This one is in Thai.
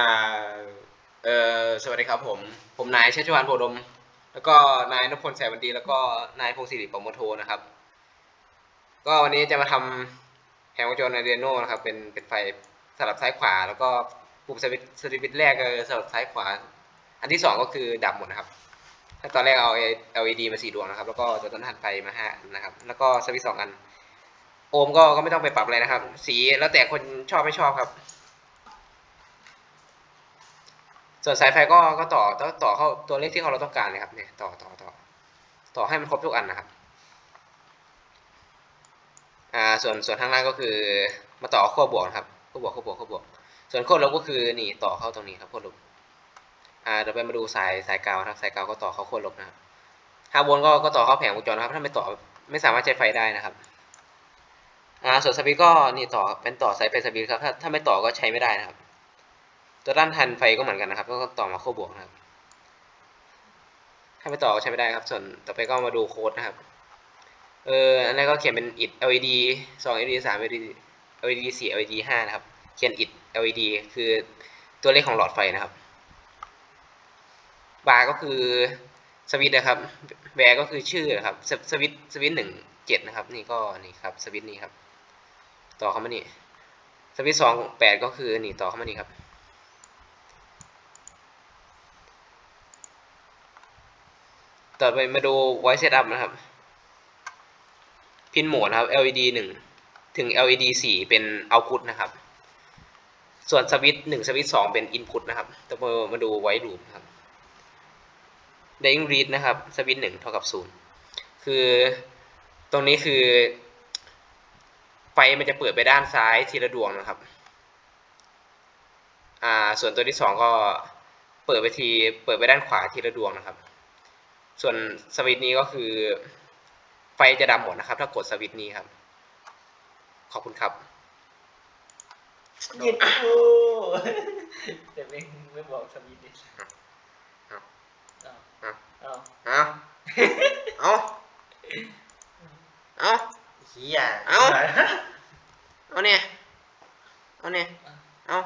อ่า เออสวัสดีครับผม ผมนายชัชวานโพดม แล้วก็นายนพพลแสวันดี แล้วก็นายพงศิริปมโทนะครับ ก็วันนี้จะมาทำแผงวงจรในเรียโนนะครับ เป็นเป็นไฟสลับซ้ายขวา แล้วก็ปุ่มสวิตช์สวิตช์แรกก็สลับซ้ายขวา อันที่สองก็คือดับหมดนะครับถ้าตอนแรกเอา LED มาสี่ดวงนะครับ แล้วก็ตัวต้นหันไฟมาห้านนะครับ แล้วก็สวิตช์สองอัน โอห์มก็ก็ไม่ต้องไปปรับอะไรนะครับ สีแล้วแต่คนชอบไม่ชอบครับ ส่วนสายไฟก็ก็ต่อต่อต่อเข้าตัวเลขที่เราต้องการเลยครับเนี่ยต่อต่อต่อต่อให้มันครบทุกอันนะครับอ่าส่วนส่วนข้างล่างก็คือมาต่อขั้วบวกครับขั้วบวกขั้วบวกขั้วบวก ส่วนขั้วลบก็คือนี่ต่อเข้าตรงนี้ครับขั้วลบอ่าเดี๋ยวไปมาดูสายสายกาวนะครับสายกาวก็ต่อเข้าขั้วลบนะครับห้าโวลต์ก็ก็ต่อเข้าแผงวงจรนะครับ ถ้าไม่ต่อไม่สามารถใช้ไฟได้นะครับอ่าส่วนสวิตก็นี่ต่อเป็นต่อสายไฟสวิตครับถ้าถ้าไม่ต่อก็ใช้ไม่ได้นะครับ ตัวด้านทันไฟก็เหมือนกันนะครับก็ต่อมาขั้วบวกนะครับ ถ้าไม่ต่อก็ใช้ไม่ได้ครับ ส่วนต่อไปก็มาดูโค้ดนะครับ เอออันนี้ก็เขียนเป็น it LED สอง LED สาม LED LED สี่ LED ห้านะครับ เขียน it LED คือตัวเลขของหลอดไฟนะครับ บาร์ก็คือสวิตนะครับ แวร์ก็คือชื่อนะครับสสวิตช์สวิตช์หนึ่งเจ็ดนะครับ นี่ก็นี่ครับสวิตช์นี้ครับ ต่อเข้ามานี่ สวิตช์สองแปดก็คือนี่ต่อเข้ามานี่ครับ ต่อไปมาดู voice setup นะครับ พินโหมดนะครับ LED หนึ่งถึง LED สี่เป็น output นะครับ ส่วนสวิตช์หนึ่งสวิตช์สองเป็น input นะครับ ต่อมามาดู voice loop ครับ dying read นะครับ สวิตช์หนึ่งเท่ากับศูนย์คือตรงนี้คือ ไฟมันจะเปิดไปด้านซ้ายทีละดวงนะครับ อ่า ส่วนตัวที่สองก็เปิดไปที เปิดไปด้านขวาทีละดวงนะครับ ส่วนสวิตช์นี้ก็คือ ไฟจะดำหมดนะครับ ถ้ากดสวิตช์นี้ครับ ขอบคุณครับเย็ดโอ้แต่ไม่ไม่บอกสวิตช์ดิเอาเอาเอาเอาเอาเอาเฮียเอาเอาเนี่ยเอาเนี่ยเอา